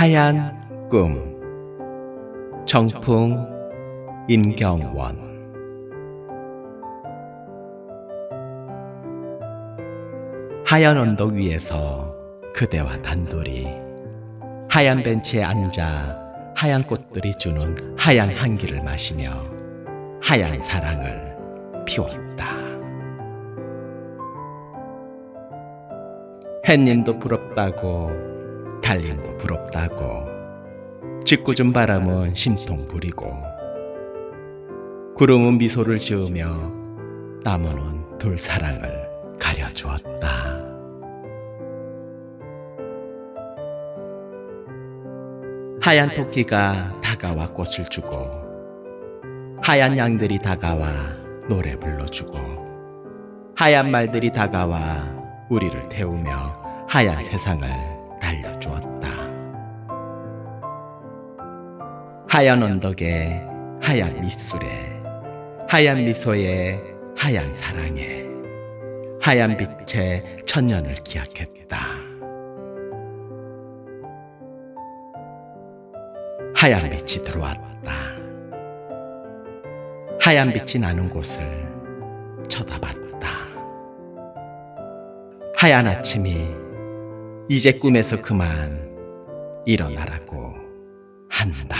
하얀 꿈 정풍 임경원 하얀 언덕 위에서 그대와 단둘이 하얀 벤치에 앉아 하얀 꽃들이 주는 하얀 향기를 마시며 하얀 사랑을 피웠다. 햇님도 부럽다고 달님도 부럽다고 짓궂은 바람은 심통 부리고 구름은 미소를 지으며 나무는 둘 사랑을 가려주었다. 하얀 토끼가 다가와 꽃을 주고 하얀 양들이 다가와 노래 불러주고 하얀 말들이 다가와 우리를 태우며 하얀 세상을 달려 하얀 언덕에 하얀 밑술에 하얀 미소에 하얀 사랑에 하얀 빛에 천년을 기약했다. 하얀 빛이 들어왔다. 하얀 빛이 나는 곳을 쳐다봤다. 하얀 아침이 이제 꿈에서 그만 일어나라고 한다.